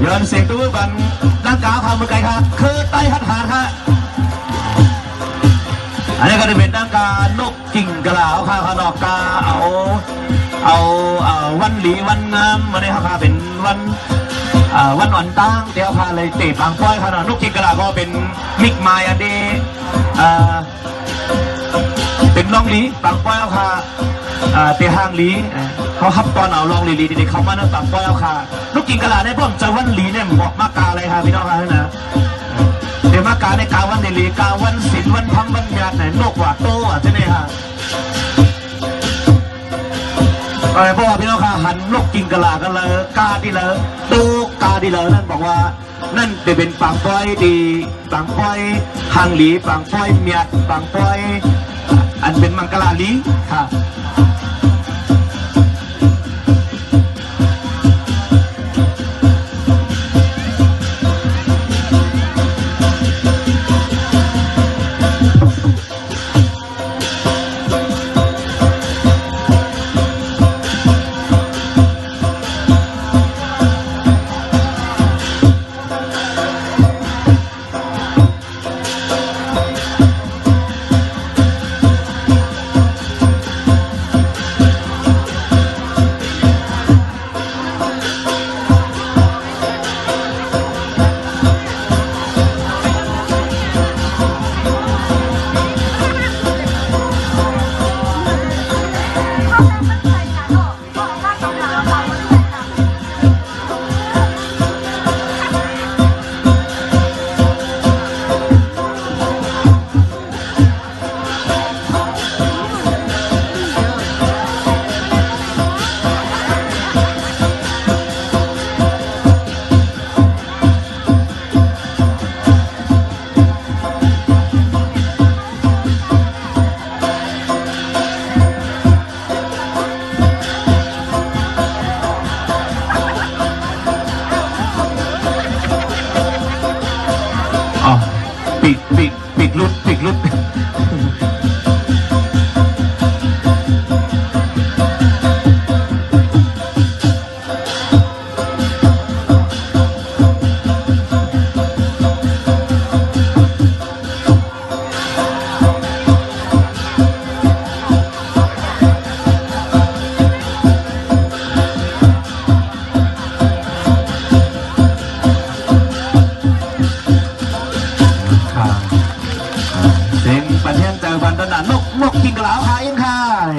เยินเสียงตู้กันนักกาพามือไกลค่ะคือไต้หัดหานค่ะอันนี้ก็จะเป็นนักการนกกิ่งกะลาวค่ะขนอกกาเอาเอาเอาวันหลีวันงามวันนี้ค่ะเป็นวันวันอ่อนตั้งเดี๋ยวพาเลยเตะปังป้อยค่ะนกกิ่งกะลาก็เป็นมิกไมายอันเดอเป็นลองหลีปังป้อยค่ะเตะห้างลี เขาฮับตอนเอาลองลีลีดีๆเขามาเนื้อปังป้อยเอาค่ะลูกกินกะลาได้พ่อมจะวันลีเนี่ยเหมาะมากาอะไรค่ะพี่น้องค่ะนะเดี๋ยวมากาในกาวันเดลีกาวันศิลวันพังวันญาติไหนนกว่าโตอะเจ้าเนี่ยค่ะออเพราะว่าพี่น้องค่ะหันนกกินกะลากันเลยกาดีเลยโตกาดีเลยนั่นบอกว่า นั่นจะเป็นปังป้อยดีปังป้อยหางหลีปังป้อยเมียดปังป้อย อันเป็นมังกรลาลีค่ะ Big, big, big, big, big, loot. ประเทศเจอฟันตะนันนกนกกินกระลาวหายังคาย